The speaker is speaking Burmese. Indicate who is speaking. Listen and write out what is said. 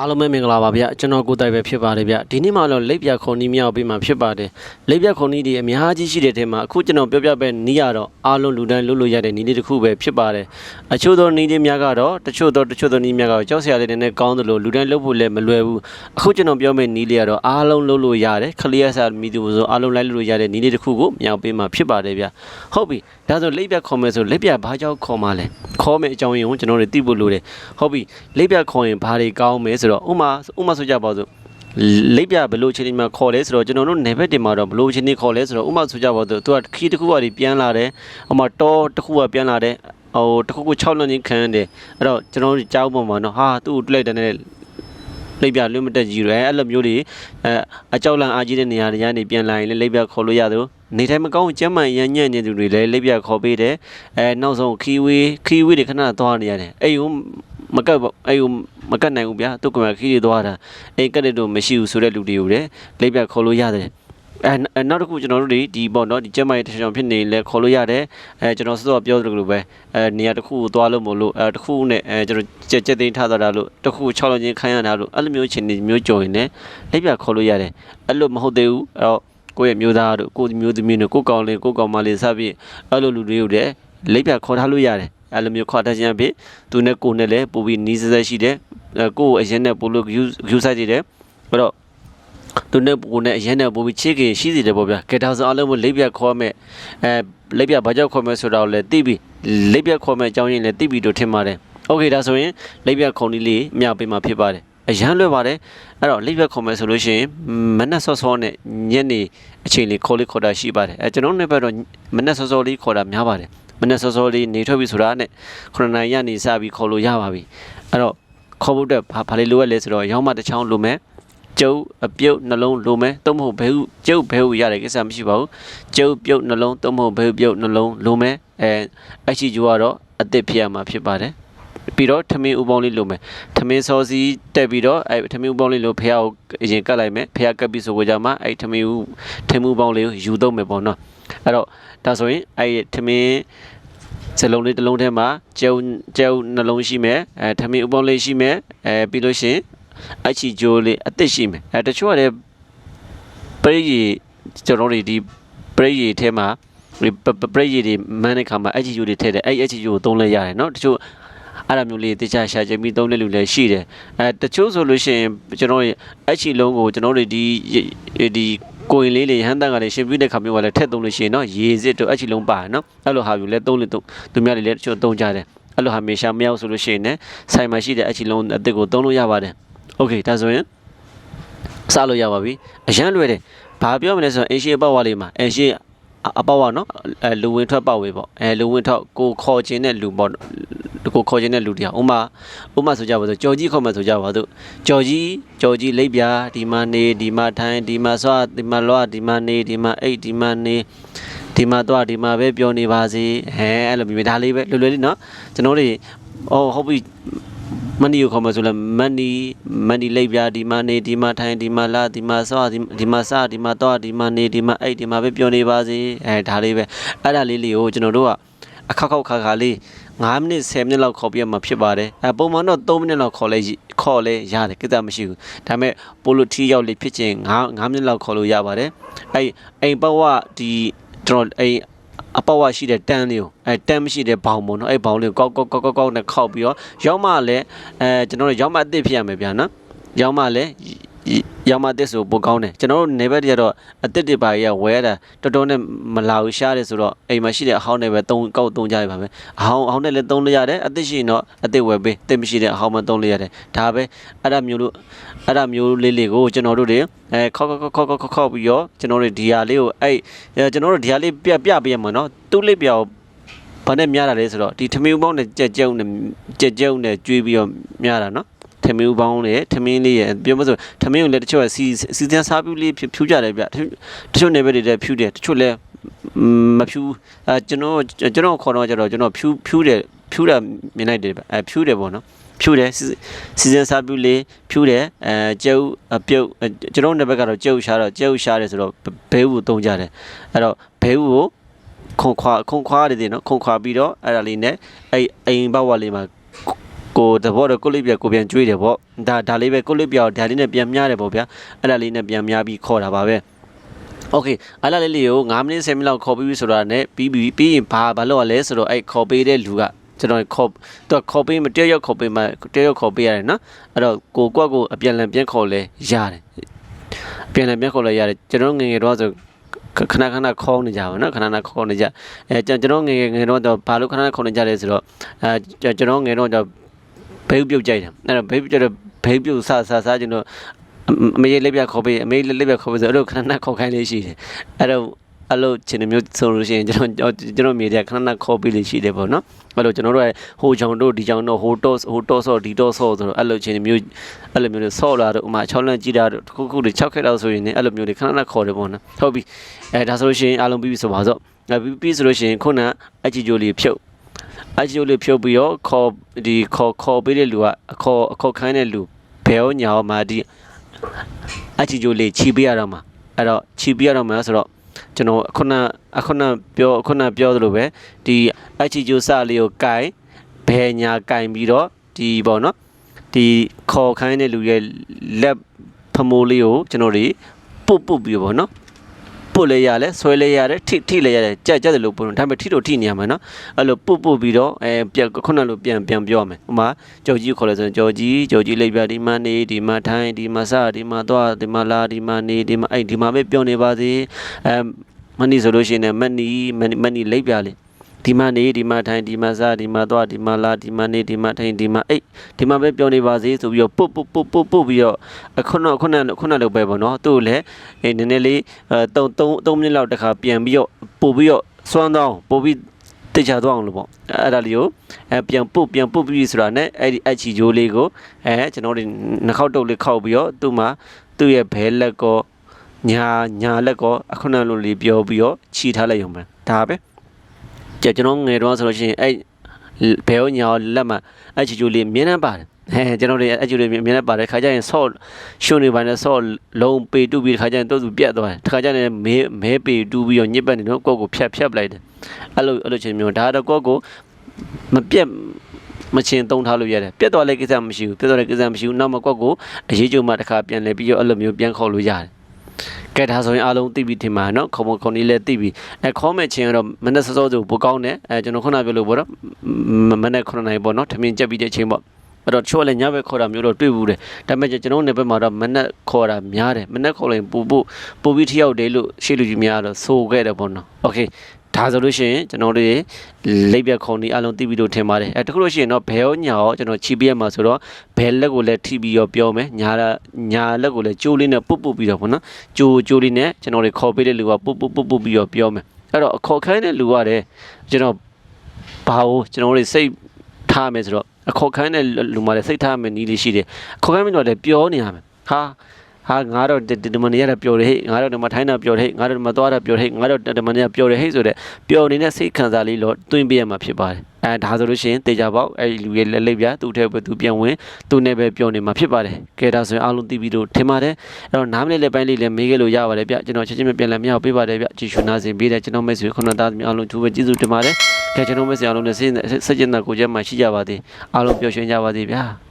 Speaker 1: အားလုံးပဲမင်္ဂလာပါဗျကျွန်တော်ကိုယ်တိုင်ပဲဖြစ်ပါတယ်ဗျဒီနေ့မှတော့လက်ပြခုံနီးမြောက်ပြီးမှဖြစ်ပါတယ်လက်ပြခုံနီးတွေအများကြီးရှိတဲ့ထဲမှာအခုကျွန်တော်ပြောပြပဲနီးရတော့အားလုံးလူတိုင်းလုပ်လို့ရတဲ့နီးလေးတစ်ခုပဲဖြစ်ပါတယ်အချို့သောနီးလေးများကတော့တချို့သောတချို့သောနီးများကတော့ကြောက်စရာလေးတွေနဲ့ကောင်းသလိုလူတိုင်းလုပ်ဖို့လည်းမလွယ်ဘူးအခုကျွန်တော်ပြောမယ့်နီးလေးကတော့အားလုံးလုပ်လို့ရတယ်ခလီယာစာမီတူဆိုအားလုံးလိုက်လို့ရတဲ့နီးလေးတစ်ခုကိုမြောက်ပေးမှဖြစ်ပါတယ်ဗျဟုတ်ပြီဒါဆိုလက်ပြခေါ်မယ်ဆိုလက်ပြဘာကြောင့်ခေါ်မှလဲခေါ်မယ်အကြောင်းရင်းကိုကျွန်တော်တို့သိဖို့လိုတယ်ဟုတ်ပြီလက်ပြခေါ်ရင်ဘာတွေကောင်းမယ်ဆိုတော့ဥမာဥမာဆိုကြပါစို့လိပ်ပြဘလို့ချင်းဒီမှာခေါ်လဲဆိုတော့ကျွန်တော်တို့နေဘက်တင်မှာတော့ဘလို့ချင်းဒီခေါ်လဲဆိုတော့ဥပမာဆိုကြပါတော့သူကခီးတစ်ခုကဒီပြန်လာတယ်ဟိုမှာတောတစ်ခုကပြန်လာတယ်ဟိုတစ်ခုခု6လမ်းချင်းခံရတယ်အဲ့တော့ကျွန်တော်တို့ကြားဥပမာနော်ဟာသူ့ကိုတွေ့လိုက်တဲ့နဲ့လိပ်ပြလွတ်မတက်ကြီးရဲအဲ့လိုမျိုးတွေအဲအကြောက်လန့်အားကြီးတဲ့နေရာတွေကနေပြန်လာရင်လည်းလိပ်ပြခေါ်လို့ရသလိုနေတိုင်းမကောင်းကျမ်းမှန်ရညံ့နေသူတွေလည်းလိပ်ပြခေါ်ပေးတယ်အဲနောက်ဆုံးခီဝေးခီဝေးတွေခဏသွားနေရတယ်အဲ့ဟိုမကတ်အဲ့ဟို မကတ်နိုင်ဘူးဗျာသူကမှခီးတွေသွားတာအိမ်ကက်တဲ့တို့မရှိဘူးဆိုတဲ့လူတွေကိုလည်းလိပ်ပြခေါ်လို့ရတယ်အဲအဲနောက်တစ်ခုကျွန်တော်တို့ဒီဒီပေါ့နော်ဒီကျက်မိုင်တစ်ချောင်ဖြစ်နေလဲခေါ်လို့ရတယ်အဲကျွန်တော်စောစောပြောသလိုပဲအဲနေရာတစ်ခုကိုသွားလို့မလို့အဲတစ်ခုနဲ့အဲကျွန်တော်ကြက်ကြက်သိမ်းထားသွားတာလို့တစ်ခု6လုံးချင်းခိုင်းရတာလို့အဲ့လိုမျိုးချင်းနေမျိုးကြော်ရင်လည်းလိပ်ပြခေါ်လို့ရတယ်အဲ့လိုမဟုတ်သေးဘူးအဲ့တော့ကိုယ့်ရဲ့မျိုးသားတို့ကိုယ့်မျိုးသမီးတို့ကိုယ့်ကောင်လေးကိုယ့်ကောင်မလေးစပြီးအဲ့လိုလူတွေကိုလည်းလိပ်ပြခေါ်ထားလို့ရတယ်အဲ့လိုမျိုးခေါ်တတ်ခြင်းအဖြစ်သူနဲ့ကိုယ်နဲ့လည်းပို့ပြီးနီးစက်စက်ရှိတယ်အဲ ကိုယ့်အရင်နဲ့ပို့လို့ view view site တွေတယ်အဲ့တော့သူနဲ့ကိုယ်နဲ့အရင်နဲ့ပို့ပြီးချစ်ခင်ရှိစီတယ်ပေါ့ဗျာကဲဒါဆိုအလုံးမလိပ်ပြခေါ်မဲ့အဲလိပ်ပြဘာကြောင့်ခေါ်မဲ့ဆိုတော့လည်းသိပြီလိပ်ပြခေါ်မဲ့အကြောင်းရင်းလည်းသိပြီတို့ထင်ပါတယ်โอเคဒါဆိုရင်လိပ်ပြခုံလေးလေးမြောက်ပေးမှာဖြစ်ပါတယ်အရန်လွယ်ပါတယ်အဲ့တော့လိပ်ပြခေါ်မယ်ဆိုလို့ရှိရင်မနက်စောစောနဲ့ညနေအချိန်လေးခေါ်လေးခေါ်တာရှိပါတယ်အဲကျွန်တော်တို့ဘက်တော့မနက်စောစောလေးခေါ်တာများပါတယ်မနက်စောစောလေးနေထွက်ပြီဆိုတာနဲ့9နာရီကနေစပြီးခေါ်လို့ရပါပြီအဲ့တော့ ခေါ်ဖို့အတွက်ဘာဘာလေးလိုရလဲဆိုတော့ရောင်းမတစ်ချောင်းလိုမယ်ကျုပ်အပြုတ်နှလုံးလိုမယ်သုံးမဟုတ်ဘဲဟုကျုပ်ဘဲဟုရတဲ့ကိစ္စမရှိပါဘူးကျုပ်ပြုတ်နှလုံးသုံးမဟုတ်ဘဲဟုပြုတ်နှလုံးလိုမယ်အဲအချီကျိုးကတော့အစ်စ်ဖြစ်ရမှာဖြစ်ပါတယ်ပြီးတော့ထမင်းဥပေါင်းလေးလိုမယ်ထမင်းစောစီးတက်ပြီးတော့အဲထမင်းဥပေါင်းလေးလိုဖះကိုအရင်ကတ်လိုက်မယ်ဖះကတ်ပြီးဆိုကြမှာအဲထမင်းဥထမင်းဥပေါင်းလေးကိုယူသုံးမယ်ပေါ့နော်အဲ့တော့ဒါဆိုရင်အဲထမင်း စလုံးလေးတစ်လုံးထဲမှာကျုံကျုံနှလုံးရှိမယ်အဲထမင်းဥပုံလေးရှိမယ်အဲပြီးလို့ရှိရင်အချီဂျိုးလေးအသစ်ရှိမယ်အဲတချို့ကလည်းပရိရေကျွန်တော်တို့ဒီပရိရေထဲမှာပရိရေတွေမန်းတဲ့ခါမှာအချီဂျိုးတွေထည့်တယ်အဲအချီဂျိုးကိုသုံးလဲရတယ်နော်တချို့အဲ့လိုမျိုးလေးတခြားရှာချက်ပြီးသုံးတဲ့လူလည်းရှိတယ်အဲတချို့ဆိုလို့ရှိရင်ကျွန်တော်ရဲ့အချီလုံးကိုကျွန်တော်တို့ဒီဒီ ကိုရင်လေးလေးဟန်တန်ကလည်းရှင်ပြတဲ့ခါမျိုးကလည်းထက်သုံးလို့ရှိရင်เนาะရေစစ်တို့အချီလုံးပါเนาะအဲ့လိုဟာမျိုးလည်းသုံးလို့သုံးသူများတွေလည်းတချို့သုံးကြတယ်အဲ့လိုဟာမေရှာမရောက်ဆိုလို့ရှိရင်လည်းဆိုင်မှာရှိတဲ့အချီလုံးအစ်စ်ကိုသုံးလို့ရပါတယ်โอเคဒါဆိုရင်စလို့ရပါပြီအရန်လွယ်တယ်ဘာပြောမလဲဆိုတော့အင်ရှေအပေါက်ဝါလေးမှာအင်ရှေ အပေါက်ဝါနော်အဲလူဝင်ထွက်ပေါက်ဝေးပေါ့အဲလူဝင်ထွက်ကိုခေါ်ခြင်းတဲ့လူပေါ့ကိုခေါ်ခြင်းတဲ့လူတရားဥမာဥမာဆိုကြပါစို့ကြော်ကြီးခေါ်မှဆိုကြပါစို့ကြော်ကြီးကြော်ကြီးလိပ်ပြာဒီမှာနေဒီမှာထိုင်ဒီမှာဆွာဒီမှာလွားဒီမှာနေဒီမှာအိတ်ဒီမှာနေဒီမှာတော့ဒီမှာပဲပြောနေပါစေဟဲအဲ့လိုမျိုးဒါလေးပဲလွယ်လွယ်လေးနော်ကျွန်တော်တွေအော်ဟုတ်ပြီ မန်ဒီကိုခေါ်မှဆိုလဲမန်ဒီမန်ဒီလိပ်ပြာဒီမှာနေဒီမှာထိုင်ဒီမှာလာဒီမှာဆွာဒီဒီမှာစဒီမှာတော့ဒီမှာနေဒီမှာအိတ်ဒီမှာပဲပြောနေပါစေအဲဒါလေးပဲအဲ့ဒါလေးလေးကိုကျွန်တော်တို့ကအခါခောက်ခါခါလေး9မိနစ်10မိနစ်လောက်ခေါ်ပြမှာဖြစ်ပါတယ်အဲပုံမှန်တော့3မိနစ်လောက်ခေါ်လဲခေါ်လဲရတယ်ကိစ္စမရှိဘူးဒါပေမဲ့ပိုလိုထီရောက်လေဖြစ်ချင်း9 9မိနစ်လောက်ခေါ်လို့ရပါတယ်အဲအိမ်ပတ်ဝဒီကျွန်တော်အိမ် အပဝရှိတဲ့တန်းလေးကိုအဲတန်းမရှိတဲ့ဘောင်ပေါ့နော်အဲဘောင်လေးကိုကောက်ကောက်ကောက်ကောက်ကောက်နဲ့ခောက်ပြီးတော့ရောက်မှလည်းအဲကျွန်တော်တို့ရောက်မှအစ်စ်ဖြစ်ရမယ်ဗျာနော်ရောက်မှလည်း ရောင်မတစ်ဆိုပိုကောင်းတယ်ကျွန်တော်တို့နေဘက်တည်းကတော့အစ်စ်တွေပါကြီးကဝဲတာတော်တော်နဲ့မလာဘူးရှားတယ်ဆိုတော့အိမ်မှာရှိတဲ့အဟောင်းတွေပဲသုံးကောက်သုံးကြရပါမယ်အဟောင်းအဟောင်းနဲ့လည်းသုံးလို့ရတယ်အစ်စ်ရှိရင်တော့အစ်စ်ဝယ်ပေးတစ်မရှိတဲ့အဟောင်းမှသုံးလို့ရတယ်ဒါပဲအဲ့ဒါမျိုးလို့အဲ့ဒါမျိုးလေးလေးကိုကျွန်တော်တို့တွေအဲခောက်ခောက်ခောက်ခောက်ခောက်ပြီးတော့ကျွန်တော်တို့ဒီဟာလေးကိုအဲ့ကျွန်တော်တို့ဒီဟာလေးပြပြပေးရမှာနော်သူ့လေးပြောဘာနဲ့များတာလဲဆိုတော့ဒီထမင်းပေါင်းနဲ့ကြက်ကြုံနဲ့ကြက်ကြုံနဲ့ကျွေးပြီးတော့များတာနော် ထမင်းပေါင်းနဲ့ထမင်းလေးရဲ့ပြောမဆိုထမင်းကိုလည်းတချို့ကစီစီစံစားပြူလေးဖြူကြတယ်ဗျတချို့နေဘက်တွေလည်းဖြူတယ်တချို့လည်းမဖြူအဲကျွန်တော်ကျွန်တော်ခေါ်တော့ကျတော့ကျွန်တော်ဖြူဖြူတယ်ဖြူတာမြင်လိုက်တယ်ဗျအဲဖြူတယ်ပေါ့နော်ဖြူတယ်စီစံစားပြူလေးဖြူတယ်အဲကျုပ်အပြုတ်ကျွန်တော်နေဘက်ကတော့ကျုပ်ရှားတော့ကျုပ်ရှားတယ်ဆိုတော့ဘဲဦးတုံးကြတယ်အဲ့တော့ဘဲဦးကိုခွန်ခွာခွန်ခွာရတယ်နော်ခွန်ခွာပြီးတော့အဲ့ဒါလေးနဲ့အဲ့အိမ်ဘဝလေးမှာ ကိုသဘောတော့ကိုလိပ်ပြကိုပြန်ကျွေးတယ်ပေါ့ဒါဒါလေးပဲကိုလိပ်ပြဒါလေးနဲ့ပြန်မြားတယ်ပေါ့ဗျာအဲ့ဒါလေးနဲ့ပြန်မြားပြီးခေါ်တာပါပဲโอเคအဲ့ဒါလေးလေးကို9မိနစ်10မိနစ်လောက်ခေါ်ပြီးပြီဆိုတာနဲ့ပြီးပြီးပြီးရင်ဘာဘာလို့ လဲဆိုတော့အဲ့ခေါ်ပေးတဲ့လူကကျွန်တော်ခေါ်သူခေါ်ပေးမတယောက်ခေါ်ပေးမှတယောက်ခေါ်ပေးရတယ်နော်အဲ့တော့ကိုကွက်ကိုအပြန်လန်ပြန်ခေါ်လဲရတယ်အပြန်လန်ပြန်ခေါ်လဲရတယ်ကျွန်တော်ငယ်ငယ်တော့ဆိုခဏခဏခေါင်းနေကြပါနော်ခဏခဏခေါင်းနေကြအဲကျွန်တော်ငယ်ငယ်ငယ်တော့ဘာလို့ခဏခဏခေါင်းနေကြလဲဆိုတော့အဲကျွန်တော်ငယ်တော့ ဘဲပြုတ်ကြိုက်တယ်အဲ့တော့ဘဲပြုတ်ကြတော့ဘဲပြုတ်ဆဆဆကျွန်တော်အမေလေးပြခေါ်ပေးအမေလေးပြခေါ်ပေးဆိုအဲ့လိုခဏခဏခေါ်ခိုင်းလေးရှိတယ်အဲ့တော့အဲ့လိုချင်းမျိုးဆိုလို့ရှိရင်ကျွန်တော်ကျွန်တော်မြေတဲ့ခဏခဏခေါ်ပေးလေးရှိတယ်ပေါ့နော်အဲ့လိုကျွန်တော်တို့ကဟိုချောင်တို့ဒီချောင်တို့ဟိုတော့ဟိုတော့ဆော့ဒီတော့ဆော့ဆိုတော့အဲ့လိုချင်းမျိုးအဲ့လိုမျိုးတွေဆော့လာတော့ဥမာ6လန့်ကြည့်တာတို့တစ်ခုခုတွေ6ခက်တော့ဆိုရင်လည်းအဲ့လိုမျိုးတွေခဏခဏခေါ်တယ်ပေါ့နော်ဟုတ်ပြီအဲဒါဆိုလို့ရှိရင်အားလုံးပြီးပြီဆိုပါစို့ပြီးပြီးဆိုလို့ရှိရင်ခုနအချီဂျိုလေးဖြုတ် အချီဂျိုလေးဖြုတ်ပြီးတော့ခေါ်ဒီခေါ်ခေါ်ပေးတဲ့လူကအခေါ်အခေါ်ခိုင်းတဲ့လူဘယ်ဟောညာဟောမှာဒီအချီဂျိုလေးခြီးပေးရတော့မှာအဲ့တော့ခြီးပေးရတော့မှာဆိုတော့ကျွန်တော်ခုနအခုနပြောခုနပြောသလိုပဲဒီအချီဂျိုစလေးကိုကင်ဘယ်ညာကင်ပြီးတော့ဒီပေါ့နော်ဒီခေါ်ခိုင်းတဲ့လူရဲ့လက်ဖမိုးလေးကိုကျွန်တော်တွေပုတ်ပုတ်ပြီးပေါ့နော် ပုတ်လဲရတယ်ဆွဲလဲရတယ်ထိထိလဲရတယ်ကြက်ကြက်တယ်လို့ပုံဒါပေမဲ့ထိတော့ထိနေရမှာနော်အဲ့လိုပုတ်ပုတ်ပြီးတော့အဲပြခုနလိုပြန်ပြန်ပြောမယ်ဥမာကြော်ကြီးခေါ်လဲဆိုရင်ကြော်ကြီးကြော်ကြီးလိပ်ပြဒီမှာနေဒီမှာထိုင်းဒီမှာစဒီမှာသွားဒီမှာလာဒီမှာနေဒီမှာအဲ့ဒီမှာပဲပြောနေပါစေအဲမနီဆိုလို့ရှိရင်မနီမနီလိပ်ပြလေး ဒီမှာနေဒီမှာထိုင်ဒီမှာစားဒီမှာသွားဒီမှာလာဒီမှာနေဒီမှာထိုင်ဒီမှာအိတ်ဒီမှာပဲပြောနေပါစေဆိုပြီးတော့ပုတ်ပုတ်ပုတ်ပုတ်ပုတ်ပြီးတော့ခုနခုနခုနလိုပဲပေါ့နော်သူ့လည်းအဲနည်းနည်းလေးအဲ3 3 3မိနစ်လောက်တခါပြန်ပြီးတော့ပို့ပြီးတော့စွမ်းတော့ပို့ပြီးတိတ်ချသွားအောင်လို့ပေါ့အဲ့ဒါလေးကိုအဲပြန်ပုတ်ပြန်ပုတ်ပြီးဆိုတာနဲ့အဲ့ဒီအချီဂျိုးလေးကိုအဲကျွန်တော်တို့နှခေါက်တုပ်လေးခောက်ပြီးတော့သူ့မှာသူ့ရဲ့ဘဲလက်ကောညာညာလက်ကောအခုနလိုလေးပြောပြီးတော့ခြိထားလိုက်ရုံပဲဒါပဲ ကြကျွန်တော်ငယ်တော့ဆိုလို့ရှိရင်အဲ့ဘဲရောညာရောလက်မှာအချီဂျိုးလေးမြင်းနှံပါတယ်ဟဲကျွန်တော်တို့အချီဂျိုးလေးမြင်းနှံပါတယ်ခါကျရင်ဆော့ရှုံနေပါနဲ့ဆော့လုံးပေတူပြီးခါကျရင်တော့သူပြတ်သွားတယ်ခါကျရင်မဲမဲပေတူပြီးတော့ညစ်ပတ်နေတော့ကိုယ့်ကိုဖြတ်ဖြတ်ပလိုက်တယ်အဲ့လိုအဲ့လိုချင်းမျိုးဒါတော့ကိုယ့်ကိုမပြတ်မချင်းသုံးထားလို့ရတယ်ပြတ်သွားလည်းကိစ္စမရှိဘူးပြတ်သွားလည်းကိစ္စမရှိဘူးနောက်မှကိုယ့်ကိုအရေးကြုံမှတစ်ခါပြန်လဲပြီးတော့အဲ့လိုမျိုးပြန်ခေါ်လို့ရတယ် ကဲဒါဆိုရင်အားလုံးသိပြီထင်ပါနော်ခုံမခုံလေးလည်းသိပြီအဲခေါ်မဲ့ချင်းကတော့မနေ့စောစောဆိုပိုကောင်းတယ်အဲကျွန်တော်ခုနပြောလို့ပေါ့နော်မနေ့9နိုင်ပေါ့နော်ထမင်းကြက်ပြီးတဲ့ချင်းပေါ့အဲ့တော့ချိုးလည်းညဘက်ခေါ်တာမျိုးတော့တွေ့ဘူးတယ်ဒါပေမဲ့ကျွန်တော်နေဘက်မှာတော့မနေ့ခေါ်တာများတယ်မနေ့ခေါ်ရင်ပူပူပူပြီးထရောက်တယ်လို့ရှေ့လူကြီးများတော့ဆိုခဲ့တယ်ပေါ့နော်โอเค ဒါဆိုလို့ရှိရင်ကျွန်တော်တို့လိပ်ပြခုံဒီအလုံးသိပြီလို့ထင်ပါတယ်အဲတခုလို့ရှိရင်တော့ဘယ်ရောညာရောကျွန်တော်ချီပြရမှာဆိုတော့ဘယ်လက်ကိုလည်းထိပြီးတော့ပြောမယ်ညာညာလက်ကိုလည်းကြိုးလေးနဲ့ပုတ်ပုတ်ပြီးတော့ပေါ့နော်ကြိုးကြိုးလေးနဲ့ကျွန်တော်တွေခေါ်ပေးတဲ့လူကပုတ်ပုတ်ပုတ်ပုတ်ပြီးတော့ပြောမယ်အဲ့တော့အခေါ်ခိုင်းတဲ့လူကလည်းကျွန်တော်ဘာလို့ကျွန်တော်တို့စိတ်ထားမယ်ဆိုတော့အခေါ်ခိုင်းတဲ့လူမှလည်းစိတ်ထားမယ်နီးလေးရှိတယ်အခေါ်ခိုင်းမယ်တော့လည်းပြောနေရမယ်ဟာ ဟာငါတော့ဒီမနေရတာပျော်တယ်ဟဲ့ငါတော့ဒီမှာထိုင်းတာပျော်တယ်ဟဲ့ငါတော့ဒီမှာသွားတာပျော်တယ်ဟဲ့ငါတော့ဒီမနေရပျော်တယ်ဟဲ့ဆိုတဲ့ပျော်နေတဲ့စိတ်ခံစားလေးတော့တွင်းပြရမှာဖြစ်ပါတယ်အဲဒါဆိုလို့ရှိရင်တေချာပေါက်အဲလူရဲ့လက်လိပ်ပြသူ့ထဲပဲသူပြန်ဝင်သူနဲ့ပဲပျော်နေမှာဖြစ်ပါတယ်ကဲဒါဆိုရင်အားလုံးသိပြီးတော့ထင်ပါတယ်အဲ့တော့နားမလဲလက်ပိုင်းလေးလည်းမေးခဲ့လို့ရပါတယ်ဗျကျွန်တော်ချက်ချင်းပြန်လည်းမြောက်ပေးပါတယ်ဗျကြည့်ရှုနားဆင်ပေးတယ်ကျွန်တော်မိတ်ဆွေခုနသားသမီးအားလုံးသူပဲကျေးဇူးတင်ပါတယ်ကဲကျွန်တော်မိတ်ဆွေအားလုံးလည်းစိတ်စိတ်ကျဉ်းတာကိုယ်ကျမ်းမှာရှိကြပါသေးအားလုံးပျော်ရွှင်ကြပါသေးဗျာ